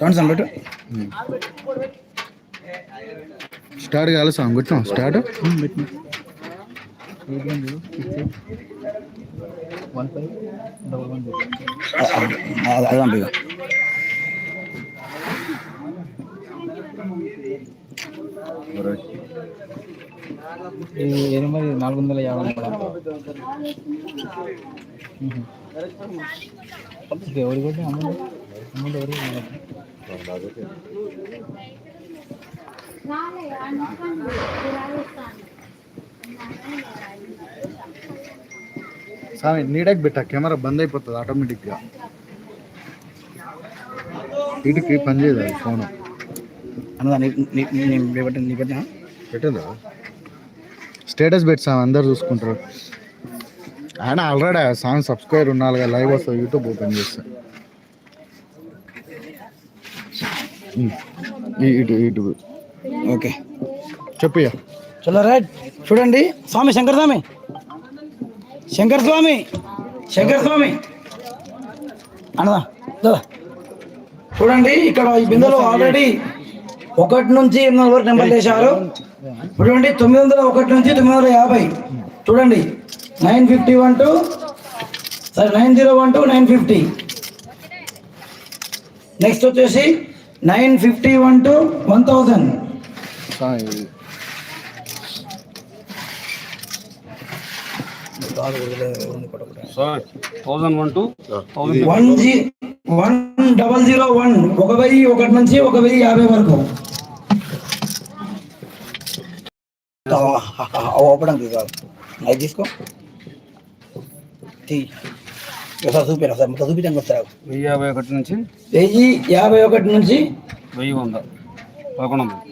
Sound sound పెట్టు? Start కావాలి song కొట్టినాం స్టార్ట్ అది ఎనిమిది నాలుగు వందల యాభై ఎవరి కొట్టి అమౌంట్ అమౌంట్ ఎవరి స్వామి నీడకి పెట్ట కెమెరా బంద్ అయిపోతుంది ఆటోమేటిక్గా ఇటుకి పని చేయదు ఫోన్. పెట్టదా? స్టేటస్ పెట్టాం అందరు చూసుకుంటారు. ఆయన ఆల్రెడీ సాంగ్ సబ్స్క్రైబర్ కదా లైవ్ వస్తుంది యూట్యూబ్ ఓపెన్ చేస్తే. ఉమ్. ఈ- ఇటు ఇటు. ఓకే. చెప్పయ్యా చలో రైట్ చూడండి. స్వామి శంకర స్వామి. శంకర స్వామి. శంకర స్వామి. అన్నదా? దా. చూడండి ఇక్కడ ఈ బిందెలో ఆల్రెడీ ఒకటి నుంచి ఎనిమిది వందల వరకు నెంబర్లు వేశారు చూడండి తొమ్మిది వందల ఒకటి నుంచి తొమ్మిది వందల యాభై. చూడండి. నైన్ ఫిఫ్టీ వన్ టు సరే nine zero one two nine fifty. Next వచ్చేసి nine fifty one two one thousand one two thousand one G one double zero one ఒక వెయ్యి ఒకటి నుంచి ఒక వెయ్యి యాభై వరకు ఓపడానికి కాదు అది తీసుకో తీ ఒకసారి చూపిరా సార్ మొత్తం చూపించండి వస్తారు వెయ్యి యాభై ఒకటి నుంచి వెయ్యి యాభై ఒకటి నుంచి వెయ్యి వంద పదకొండు వందలు.